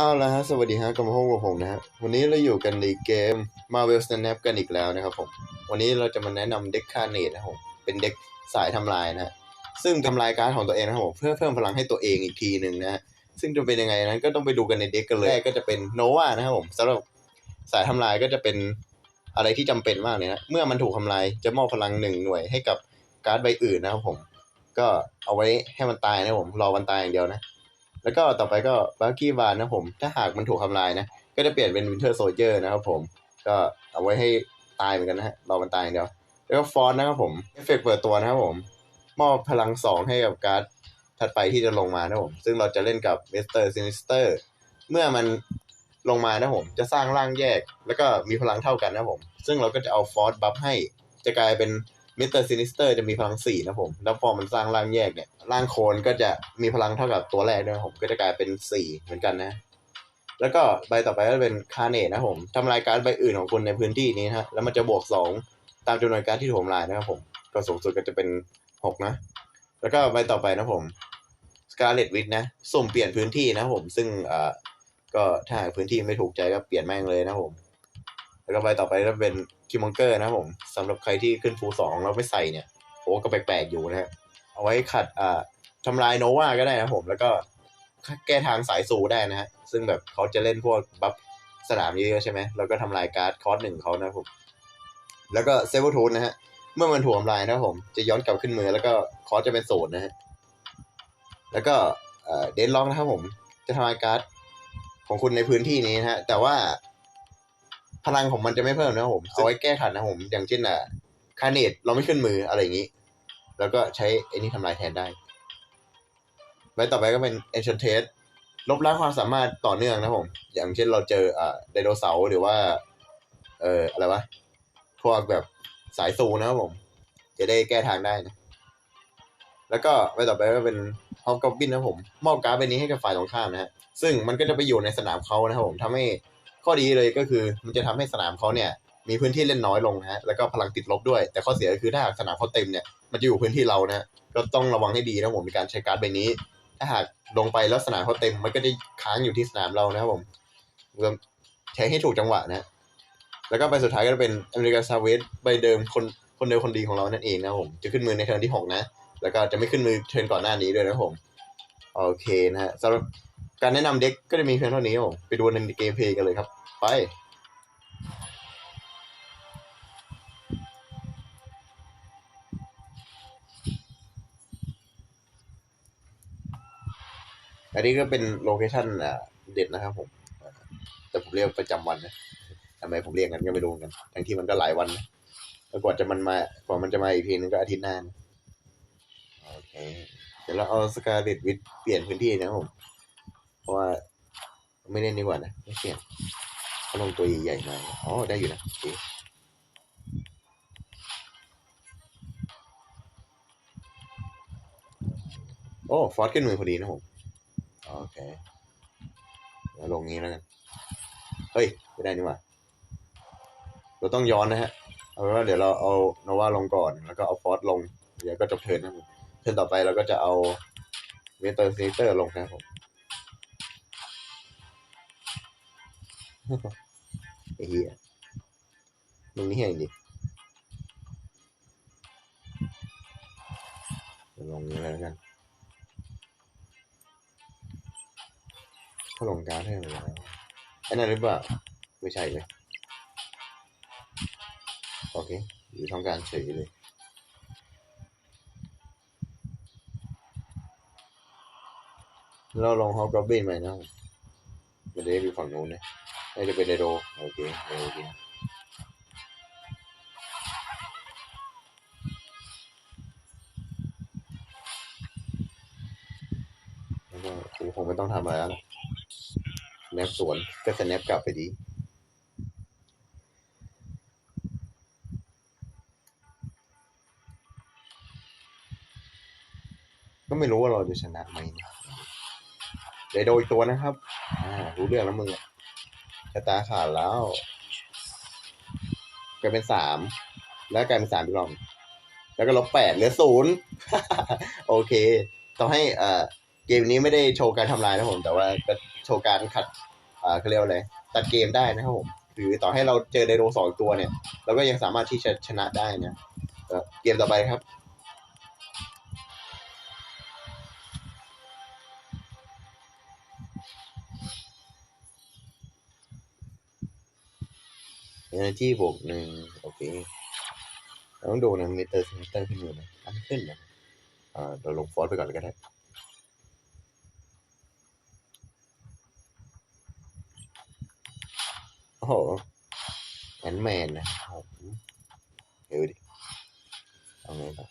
เอาละฮะสวัสดีฮะกลับมาพบกับผมนะฮะวันนี้เราอยู่กันในเกม Marvel Snap กันอีกแล้วนะครับผมวันนี้เราจะมาแนะนำเด็กคาเนตนะครับผมเป็นเด็กสายทำลายนะฮะซึ่งทำลายการ์ดของตัวเองนะครับผมเพื่อเพิ่มพลังให้ตัวเองอีกทีหนึ่งนะฮะซึ่งจะเป็นยังไงนั้นก็ต้องไปดูกันในเด็กกันเลยแรกก็จะเป็นโนวานะครับผมสำหรับสายทำลายก็จะเป็นอะไรที่จำเป็นมากเลยนะเมื่อมันถูกทำลายจะมอบพลังหนึ่งหน่วยให้กับการ์ดใบอื่นนะครับผมก็เอาไว้ให้มันตายนะครับผมรอมันตายอย่างเดียวนะ แล้วก็ต่อไปก็บาร์กี้วานนะผมถ้าหากมันถูกทำลายนะ ก็จะเปลี่ยนเป็นวินเทอร์โซเจอร์นะครับผม ก็เอาไว้ให้ตายเหมือนกันนะฮะรอมันตายเดียวแล้วก็ฟอนต์นะครับผมเอฟเฟกต์เปิดตัวนะครับผมมอบพลังสองให้กับการ์ดถัดไปที่จะลงมานะผม ซึ่งเราจะเล่นกับเมสเตอร์ซินิสเตอร์เมื่อมันลงมานะผม จะสร้างร่างแยก แล้วก็มีพลังเท่ากันนะผม ซึ่งเราก็จะเอาฟอร์สบัฟให้จะกลายเป็น มิสเตอร์ซินิสเตอร์จะมีพลังสี่นะผม แล้วพอมันสร้างร่างแยกเนี่ยร่างโคลนก็จะมีพลังเท่ากับตัวแรกด้วยผมก็จะกลายเป็นสี่เหมือนกันนะ แล้วก็ใบต่อไปก็เป็นคาเนตนะผมทำลายการ์ดใบอื่นของคุณในพื้นที่นี้นะฮะแล้วมันจะบวกสองตามจำนวนการ์ดที่ถูกลายนะครับผมก็สูงสุดก็จะเป็นหกนะ แล้วก็ใบต่อไปนะผมสกาเลตวิดนะสุ่มเปลี่ยนพื้นที่นะผมซึ่งอ่าก็ถ้าพื้นที่ไม่ถูกใจก็เปลี่ยนแม่งเลยนะผม แล้วก็ใบต่อไปก็เป็นคิมมองเกอร์นะครับผมสำหรับใครที่ขึ้นฟูสองแล้วไม่ใส่เนี่ยโอ้ก็แปลกๆอยู่นะฮะเอาไว้ขัดอ่าทำลายโนวาก็ได้นะผมแล้วก็แก้ทางสายสูได้นะฮะซึ่งแบบเขาจะเล่นพวกบัฟสนามเยอะใช่ไหมแล้วก็ทำลายการ์ดคอร์สหนึ่งเขานะผมแล้วก็เซเวอร์ทูนนะฮะเมื่อมันถูกทำลายนะผมจะย้อนกลับขึ้นมือแล้วก็คอร์สจะเป็นศูนย์นะฮะแล้วก็เดนล็อกนะครับผมจะทำลายการ์ดของคุณในพื้นที่นี้นะฮะแต่ว่า พลังของมันจะไม่เพิ่มนะครับผมเอาไว้แก้ขัดนะครับผมอย่างเช่นอะคาเนตเราไม่ขึ้นมืออะไรอย่างนี้ แล้วก็ใช้ไอ้นี่ทำลายแทนได้ใบต่อไปก็เป็น e n c h a n t e d ลบล้างความสามารถต่อเนื่องนะครับผม อย่างเช่นเราเจออ่าไดโนเสาร์หรือว่า เอ่ออะไรวะ พวกแบบสายซูนะครับผม จะได้แก้ทางได้นะ แล้วก็ใบต่อไปก็เป็นฮอ g กอบบินนะครับผม มอบการ์ดใบนี้ให้กับฝ่ายตรงข้ามนะฮะ ซึ่งมันก็จะไปอยู่ในสนามเขานะครับผมทำให้ ข้อดีเลยก็คือมันจะทำให้สนามเขาเนี่ยมีพื้นที่เล่นน้อยลงนะฮะแล้วก็พลังติดลบด้วย แต่ข้อเสียก็คือถ้าหากสนามเขาเต็มเนี่ยมันจะอยู่พื้นที่เรานะก็ต้องระวังให้ดีนะผมในการใช้การ์ดใบนี้ ถ้าหากลงไปแล้วสนามเขาเต็ม มันก็จะค้างอยู่ที่สนามเรานะครับผมเราใช้ให้ถูกจังหวะนะแล้วก็ใบสุดท้ายก็จะเป็นอเมริกาซาเวสใบเดิมคนคนเดิมคนดีของเรานั่นเองนะผมจะขึ้นมือในเทิร์นที่หกนะ แล้วก็จะไม่ขึ้นมือเทิร์นก่อนหน้านี้ด้วยนะผมโอเคนะฮะสำหรับการแนะนำเด็กก็จะมีเพียงเท่านี้ผมไปดูในเกมเพลย์กันเลยครับ ไป อันนี้ก็เป็นโลเคชั่นเด็ดนะครับผม แต่ผมเรียกประจำวันนะทำไมผมเรียกกันก็ไม่รู้กัน ทั้งที่มันก็หลายวันนะแล้วกว่าจะมันมากว่ามันจะมาอีกทีนึงก็อาทิตย์หน้านะโอเค เดี๋ยวเราเอาสกาเลตวิดเปลี่ยนพื้นที่นะครับผม เพราะว่าไม่เล่นดีกว่านะไม่เปลี่ยน เขาลงตัวใหญ่ๆมาอ๋อได้อยู่นะโอเคโอ้ฟอสขึ้นมือพอดีนะผมโอเคเดี๋ยวลงนี้แล้วกันเฮ้ยไม่ได้นี่หว่าเราต้องย้อนนะฮะเอาเป็นว่าเดี๋ยวเราเอาโนวาลงก่อนแล้วก็เอาฟอสลง เดี๋ยวก็จบเทิร์นนะผมเทิร์นต่อไปเราก็จะเอาเวเตอร์ซีเตอร์ลงนะครับผม ไอ้เหี้ยมึงนี่เหี้ยจริงดี๋ยวลงนี้แล้วกันเขาลงการให้มาแล้วไอ้นั่นหรือเปล่า ไม่ใช่เลยโอเคอยู่ทำการเฉยเลยเราลองฮอกกับบินไหมนะมันจะได้อยู่ฝั่งนู้นนะ น่าจะเป็นไดโดโอเคโอเคแล้วก็กูคงไม่ต้องทำอะไรแล้วนะแนบสวนก็สแนปกลับไปดีก็ไม่รู้ว่าเราจะชนะไหมเดี๋ยโดยตัวนะครับ อ่า รู้เรื่องแล้วมึงอะ ชะตาขาดแล้วกลายเป็นสามแล้วกลายเป็นสามอีกรอบแล้วก็ลบแปดเหลือศูนย์โอเคต้องให้เอ่อเกมนี้ไม่ได้โชว์การทำลายนะผม แต่ว่าก็โชว์การขัดอ่าเขาเรียกว่าอะไรตัดเกมได้นะครับผมหรือต่อให้เราเจอไดโนสองตัวเนี่ย เราก็ยังสามารถที่จะชนะได้นะเเกมต่อไปครับ energy บวกหนึ่งโอเคเราต้องดูนะมิเตอร์มิเตอร์ขึ้นอยู่นะอันขึ้นนะอ่าเราลงฟอสไปก่อนเลยก็ได้โอ้โหแอนแมนนะโอ้โหเดี๋ยวดิเอาไงต่อ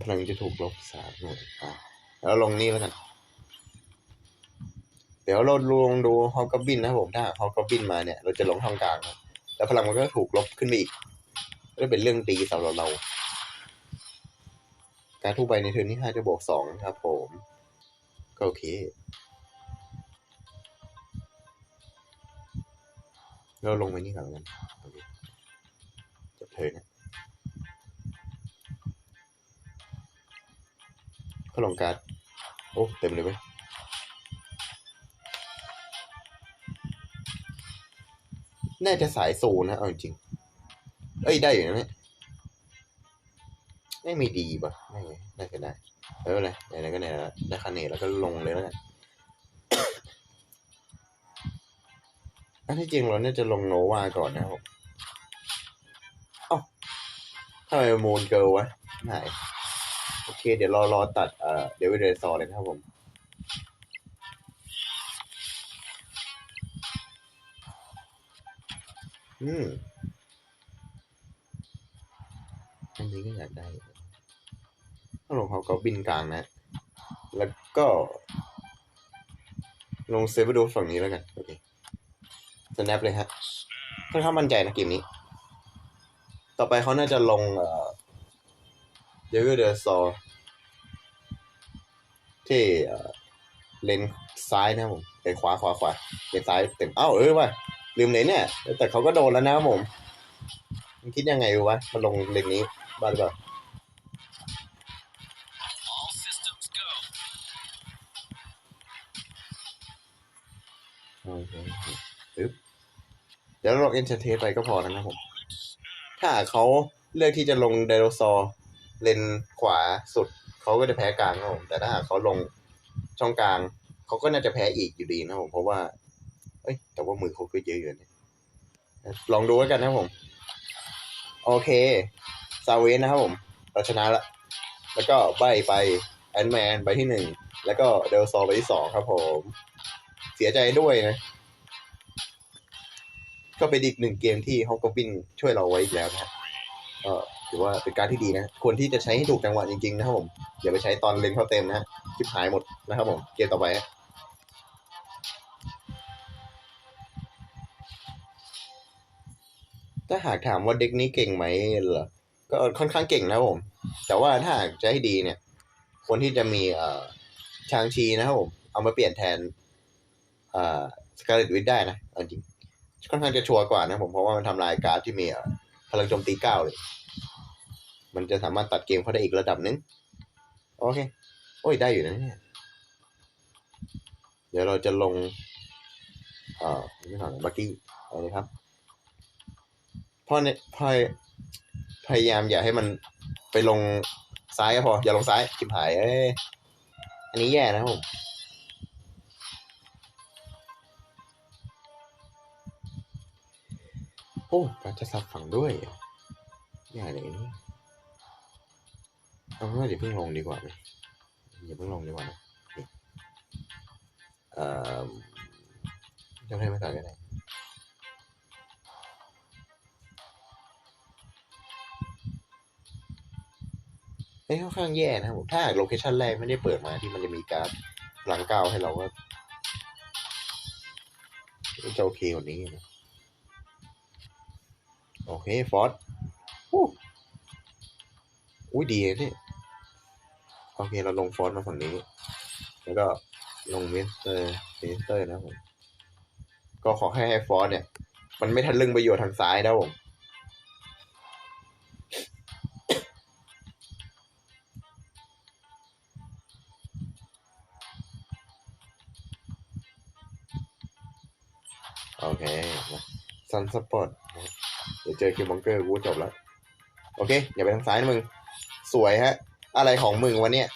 พลังจะถูกลบสามหน่วยอะแล้วลงนี่แล้วกัน ดี๋ยวเราลองดูฮอกกบินนะผมถ้าฮอกกบินมาเนี่ยเราจะลงทางกลางแล้วพลังมันก็ถูกลบขึ้นไปอีกก็เป็นเรื่องดีสำหรับเรา การทุกใบในเทิร์นที่ห้าจะบวกสองครับผม ก็โอเค เราลงไปนี่ก่อนแล้วกันจบเทิร์นนะก็ลงการ์ดโอ้ เต็มเลยเว้ย น่าจะสายโซนนะเอาจริงเอ้ยได้อยู่นะเนี่ยไม่มีดีป่ะไม่น่าจะได้เออเลยไหนๆก็ไหนแล้วได้คะแนนแล้วก็ลงเลยแล้วกันอันที่จริงเราเนี่ยจะลงโนวาก่อนนะครับผมเอ้าทำไมมูนเกิลวะไหนโอเค เดี๋ยวรอรอตัดเอ่อเดี๋ยวไปเรซอร์เลยครับผม อืมอันนี้ก็อยากได้ถ้าลงเขาก็บินกลางนะ แล้วก็ ลงเซฟไปดูฝั่งนี้แล้วกัน โอเคสแนปเลยฮะค่อนข้างมั่นใจนะเกมนี้ ต่อไปเขาน่าจะลงเอ่อเดวิลเดอร์ซอที่เลนซ้ายนะผมเลนขวาขวาขวาเลนซ้ายเต็ม เอ้า เออว่ะ ลืมเลนเนี่ย แต่เขาก็โดนแล้วนะครับผมมันคิดยังไงวะมาลงเลนนี้บ้าหรือเปล่า All systems go. โอเคปึ๊บเดี๋ยวเราเอนเตอร์เทนไปก็พอแล้วนะครับผม ถ้าเขาเลือกที่จะลงไดโนเสาร์เลนขวาสุด เขาก็จะแพ้กลางครับผม แต่ถ้าหากเขาลงช่องกลาง เขาก็น่าจะแพ้อีกอยู่ดีนะครับผม เพราะว่า เอ้ย แต่ว่ามือเขาก็เยอะอยู่นะลองดูแล้วกันนะผม โอเค ซาเวนนะครับผม เราชนะละ แล้วก็ใบไปแอนแมนใบที่หนึ่ง แล้วก็เดลซอร์ใบที่สองครับผม เสียใจด้วยนะ ก็เป็นอีกหนึ่งเกมที่ฮอกกบินช่วยเราไว้อีกแล้วนะครับก็ถือว่าเป็นการที่ดีนะ ควรที่จะใช้ให้ถูกจังหวะจริงๆนะครับผม อย่าไปใช้ตอนเลนเข้าเต็มนะฮะชิบหายหมดนะครับผม เกมต่อไป ถ้าหากถามว่าเด็กนี้เก่งไหมเหรอ ก็ค่อนข้างเก่งนะผม แต่ว่าถ้าหากจะให้ดีเนี่ยควรที่จะมีเอ่อชางชีนะครับผม เอามาเปลี่ยนแทนเอ่อสกาเลตวิดได้นะจริง ค่อนข้างจะชัวร์กว่านะผม เพราะว่ามันทำลายการ์ดที่มีพลังโจมตีเก้าเลย มันจะสามารถตัดเกมเขาได้อีกระดับหนึงโอเค โอ้ยได้อยู่นะเนี่ย เดี๋ยวเราจะลง เอ่อไม่ถามบักกี้อาเลยครับ พ่อเนี่ยพยพยายามอย่าให้มันไปลงซ้ายก็พอ อย่าลงซ้ายชิบหายเอ้ยอันนี้แย่นะผมโอ้การจะสับฝั่งด้วยอย่าเลยนี่เอาเป็นว่าเดี๋ยวเพิ่งลงดีกว่าไหมอย่าเพิ่งลงดีกว่านะเอ่อจะให้ไม่ต่างกันไหน เอ้ยค่อนข้างแย่นะครับผมถ้าโลเคชันแรกไม่ได้เปิดมาที่มันจะมีการหลังเก้าให้เราก็จะโอเคกว่านี้นะโอเค ฟอสอุ้ยดีเนี่ยโอเค เราลงฟอสมาฝั่งนี้ แล้วก็ลงเวสเตอร์เวสเตอร์นะผม ก็ขอให้ให้ฟอสเนี่ย มันไม่ทันลึงไปอยู่ทางซ้ายนะผม ซันสปอร์ตเดี๋ยวเจอคิวบังเกอร์กูจบแล้ว โอเค อย่าไปทางซ้ายนะมึง สวยฮะ อะไรของมึงวะเนี่ย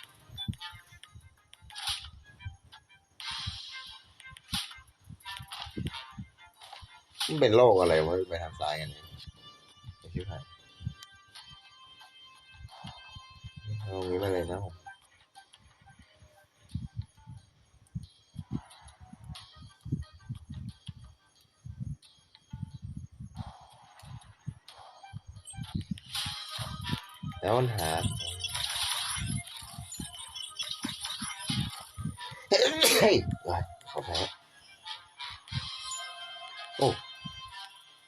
มันเป็นโรคอะไรวะไปทางซ้ายกันเนี่ยไอ้ชิบหายเอางี้ไปเลยนะผม แล้วมันหา เฮ้ยว้ายขอแพ้โอ้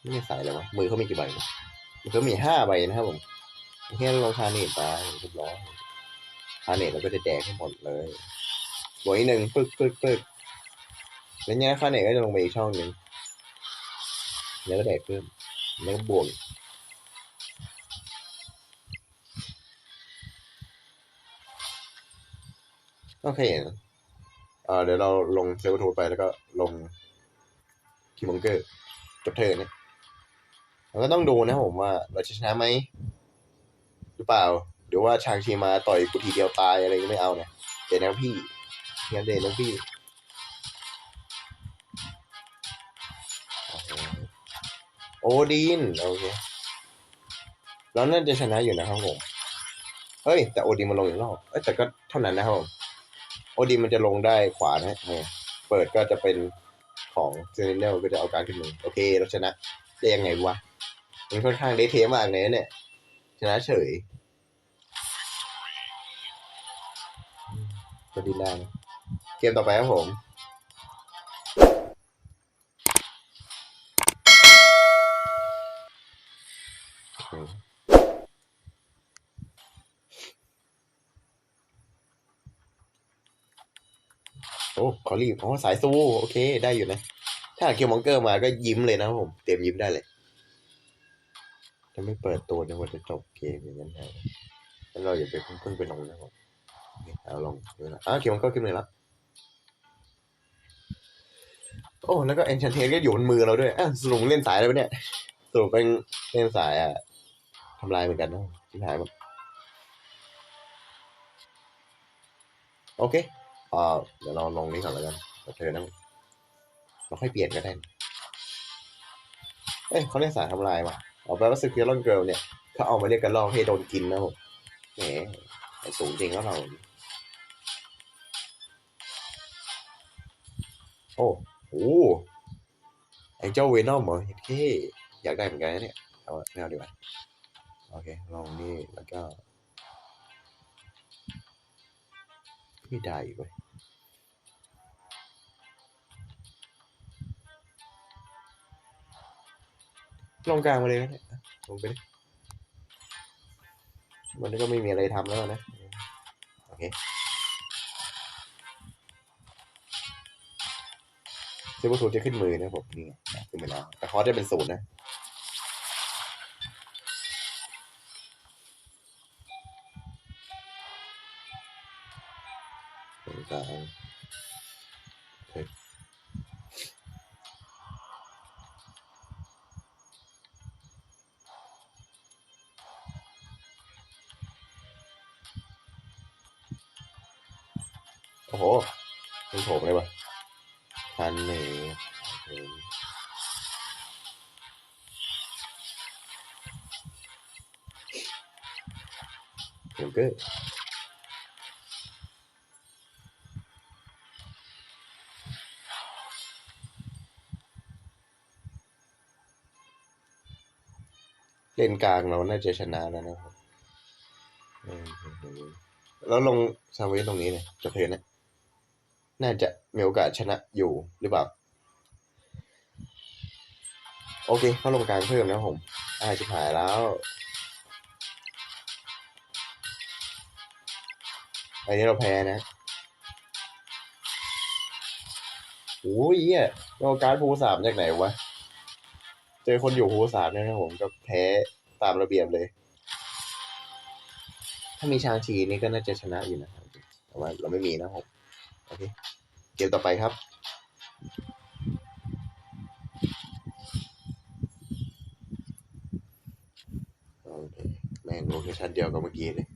ไม่ได้ใส่เลยวะ มือเขามีกี่ใบมือเขามีห้าใบนะครับผมแค่ลงคาเนตไปเรียบร้อยคาเนตเราก็จะแดกให้หมดเลยบวกอีกหนึ่งปึ๊กปึ๊กปึ๊กแล้วเนี้ยคาเนตก็จะลงไปอีกช่องหนึ่งแล้วก็แดกเพิ่มแล้วก็บวก โอเคเอ่อเดี๋ยวเราลงเซลล์ทูไปแล้วก็ลงคิมบังเกอร์จบเทิร์นเนี่ยเราก็ต้องดูนะผมว่าเราจะชนะไหมหรือเปล่า หรือว่าชางชีมาต่อยกูทีเดียวตายอะไรก็ไม่เอาเนี่ยเดี๋ยวนะพี่เดี๋ยวเดี๋ยวนะพี่โอดีนโอเคเราน่าจะชนะอยู่นะครับผม เฮ้ย แต่โอดีนมันลงอีกรอบเอ้ยแต่ก็เท่านั้นนะครับผม โอดีมันจะลงได้ขวานะฮะเปิดก็จะเป็นของเซนเนลก็จะเอาการขึ้นมือโอเคเราชนะได้ยังไงวะ มันค่อนข้างได้เทมากเลยนเนี่ย ชนะเฉยอืมก็ดีได้นะเกมต่อไปครับผม โอ้ขอรีบอ๋อสายซูโอเค ได้อยู่นะ ถ้าเกียวมองเกอร์มาก็ยิ้มเลยนะผม เตรียมยิ้มได้เลยจะไม่เปิดตัวจนกว่าจะจบเกมอย่างนั้นนะแล้วเราอย่าไปเพิ่งไปลงนะผมเอาลงดูนะอ้าวเกียวมองเกอร์ขึ้นเลยล้วโอ้แล้วก็เอนชันเทนก็อยู่บนมือเราด้วยอะสรุปเล่นสายอะไรวะเนี่ยสรุปเป็นเล่นสายอะทำลายเหมือนกันนะที่หายหมดโอเค อเดี๋ยวเราลงนี้ก่อนแล้วกันเธอนะเราค่อยเปลี่ยนก็ได้ เอ้ยเขาเรียกสายทำลายว่ะเอาแปลว่าสกิลลอนเกิลเนี่ยเขาเอามาเรียกกันลอกให้โดนกินนะผมแหมไอสูงจริงแล้วเราโอ้โหไอ้เจ้าเวนอมเหรอเท่อยากได้เหมือนกันเนี่ยเอาไม่เอาดีกว่าโอเคลองนี่แล้วก็ไม่ได้อีกเว้ย ลงกลางมาเลยนะเนี่ยลงไปดิวันนี้ก็ไม่มีอะไรทำแล้วนะ โอเคเซเบอร์ทูจะขึ้นมือนะผมนี่ขึ้นไปแล้ว แต่คอร์สจะเป็นศูนย์นะตรงกลาง เดี๋ยวก็เล่นกลางเราน่าจะชนะแล้วนะครับแล้วลงซาเวสตรงนี้เนี่ยจะเพลนเนี่ยน่าจะมีโอกาสชนะอยู่หรือเปล่า โอเคเขาลงกลางเพิ่มนะผมอ่าจะหายแล้ว อันนี้เราแพ้นะโอ้ยเนี่ยเราการภูสามจากไหนวะ เจอคนอยู่ภูสามเนี่ยนะผมก็แพ้ตามระเบียบเลย ถ้ามีชางชีนี่ก็น่าจะชนะอยู่นะแต่ว่าเราไม่มีนะผมโอเคเกมต่อไปครับโอเคแม่งโลเคชั่นเดียวกับเมื่อกี้เลย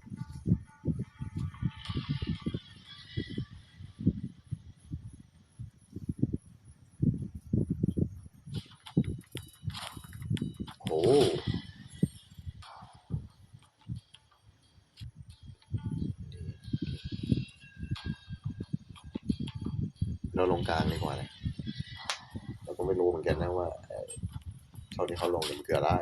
ช่องที่เขาลงเนี่ยมันคืออะไร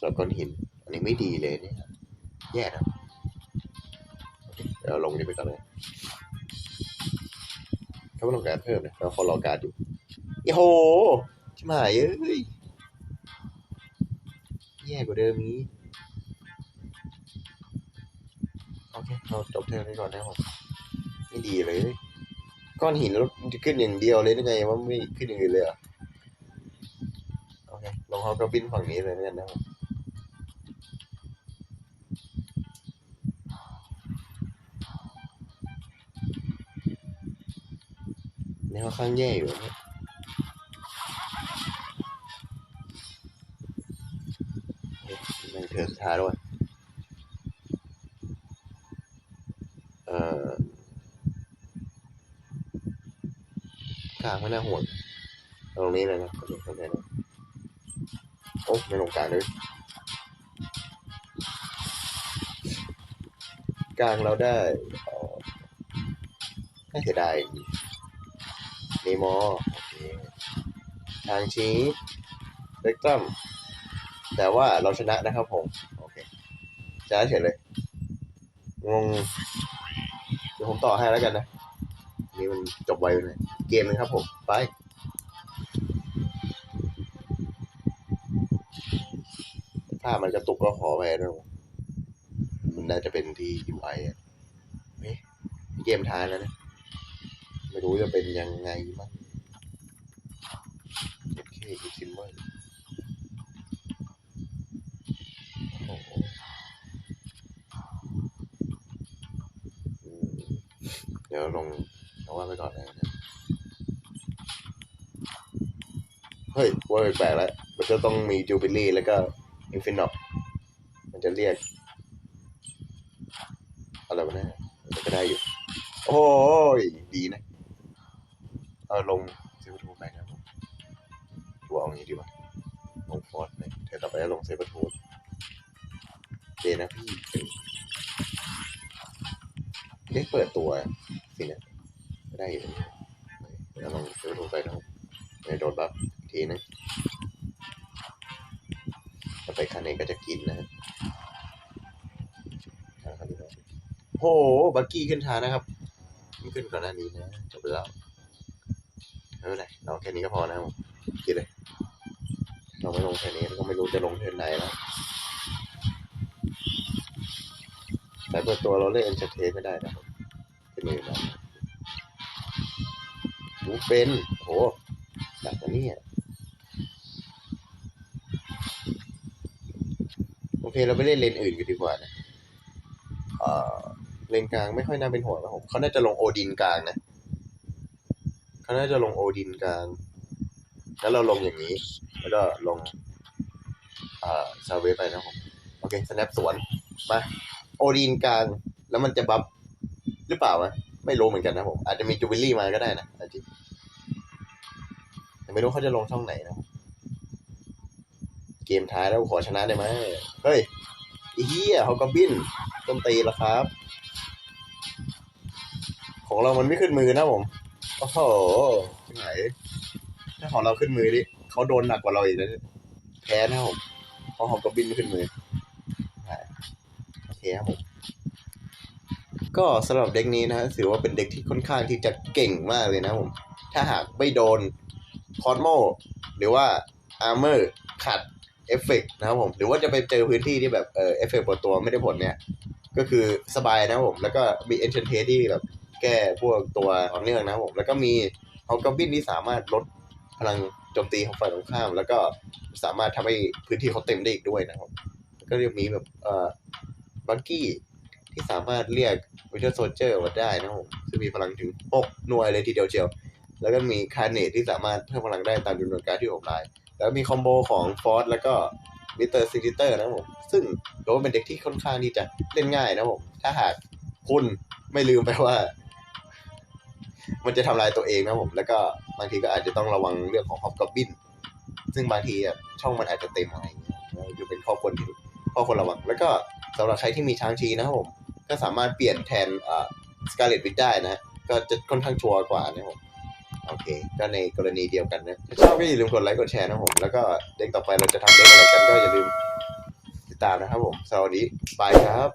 ส่วนก้อนหิน อันนี้ไม่ดีเลยเนี่ยแย่นะโอเดี๋ยวลงนี่ไปก่อนเลยเขาไม่ต้องการเพิ่มเนะเราขอรอการดอยู่โอ้โหชิบหายเอ้ยแย่กว่าเดิมนี้โอเคเราจบเทอมนี้ก่อนนะครับไม่ดีเลย ก้อนหินแล้วจะขึ้นอย่างเดียวเลยได้ไงว่าไม่ขึ้นอย่างอื่นเลยเหรอโอเคลองเขาก็บินฝั่งนี้เลยแล้วกันนะครับนี่ค่อนข้างแย่อยู่นะเฮ้ยแมันเถื่อนสุดท้ายด้วยเอ่อกลางไม่ น่าห่วงตรงนี้เลยนะตรงนี้ตรงนี้นะโอ้ไม่ลงกลางเลยกลางเราได้เอ่อน่าเสียดายเนมอโอเคทางชี้เล็กตัมแต่ว่าเราชนะนะครับผม โอเคชนะเฉยเลย งง เดี๋ยวผมต่อให้แล้วกันนะ นี่มันจบไวไปหน่อยเกมนึงครับผมไปถ้ามันกระตุกก็ขอไปด้วยมันน่าจะเป็นที่ UI อะเฮ้ยเกมท้ายแล้วนะ ไม่รู้จะเป็นยังไงมั้งโอเคอีกซิมเมอร์โอ้โหเดี๋ยวลง เอาว่าไปก่อนเลยเฮ้ยว่าแปลกแล้ว มันจะต้องมีจูบิลี่แล้วก็อินฟินอมันจะเรียก อะไรวะเนี่ยมันก็ได้อยู่ โอ้ย ดีนะ เอาลงเซฟทูไปนะครับผมดูเอาอย่างนี้ดีกว่าลงฟอร์ดเลยเธอต่อไปจะลงเซฟทูเจนะพี่เด็กเปิดตัวสินี่ย ไปคันนี้ก็จะกินนะฮะทางคันนี้ก็โหบักกี้ขึ้นทานะครับไม่ขึ้นก่อนหน้านี้นะจบแล้วไม่เป็นไรเราแค่นี้ก็พอนะครับผมคิดเลยเราไม่ลงแค่นี้ก็ไม่รู้จะลงเทินไหนแล้วแต่เปิดตัวเราเล่นเอนเตอร์เทนไม่ได้นะครับเป็นมือนะรู้เป็นโหหนักกว่านี้อะโอ เคเราไปเล่นเลนอื่นกันดีกว่านะเออเลนกลางไม่ค่อยน่าเป็นห่วงนะผมเขาน่าจะลงโอดินกลางนะเขาน่าจะลงโอดินกลางแล้วเราลงอย่างนี้ แล้วก็ลงอ่าซาเวไปนะผมโอเคสแนปสวนมาโอดินกลางแล้วมันจะบัฟหรือเปล่าวะไม่รู้เหมือนกันนะผม อาจจะมีจูบิลลี่มาก็ได้นะอาจจะไม่รู้เขาจะลงช่องไหนนะผม มท้ายแล้วขอชนะได้ไหมเฮ้ยไอ้เหี้ยเขาก็บินต้นตีแล้วครับ ของเรามันไม่ขึ้นมือนะผมโอ้โหที่ไหนถ้าของเราขึ้นมือดิเขาโดนหนักกว่าเราอีกนะแพ้นะผมเพราะของกบินไม่ขึ้นมือโอเคครับผมก็สำหรับเด็กนี้นะถือว่าเป็นเด็กที่ค่อนข้างที่จะเก่งมากเลยนะผมถ้าหากไม่โดนคอสโมหรือว่าอาร์เมอร์ขัด เอฟเฟกนะครับผม หรือว่าจะไปเจอพื้นที่ที่แบบเออเอฟเฟกต์บนตัวไม่ได้ผลเนี่ย ก็คือสบายนะครับผม แล้วก็มีเอนเทนเทที่แบบแก้พวกตัวต่อเนื่องนะครับผม แล้วก็มีเอากบินที่สามารถลดพลังโจมตีของฝ่ายตรงข้าม แล้วก็สามารถทำให้พื้นที่เขาเต็มได้อีกด้วยนะครับแล้วก็ยังมีแบบเอ่อบังกี้ที่สามารถเรียกวิเทอร์โซเจอร์มาได้นะครับผมซึ่งมีพลังถึง6หน่วยเลยทีเดียวเชียว แล้วก็มีคาเนตที่สามารถเพิ่มพลังได้ตามจำนวนการที่ผมได้ แล้วมีคอมโบของฟอสแล้วก็มิเตอร์ซิลิเตอร์นะผม ซึ่งถือว่าเป็นเด็กที่ค่อนข้างที่จะเล่นง่ายนะผม ถ้าหากคุณไม่ลืมไปว่า มันจะทำลายตัวเองนะผม แล้วก็บางทีก็อาจจะต้องระวังเรื่องของฮอปกับบิน ซึ่งบางทีอะช่องมันอาจจะเต็มอะไรอย่างเงี้ยอยู่เป็นข้อควรที่ข้อควรระวัง แล้วก็สำหรับใครที่มีช้างชีนะครับผม ก็สามารถเปลี่ยนแทนอ่าสกาเลตวิดได้นะ ก็จะค่อนข้างชัวร์กว่านะครับผม โอเค ก็ในกรณีเดียวกันนะถ้าชอบก็อย่าลืมกดไลค์กดแชร์นะผม แล้วก็เด็กต่อไปเราจะทำเด็กอะไรกันก็อย่าลืมติดตามนะครับผมสวัสดีบายครับ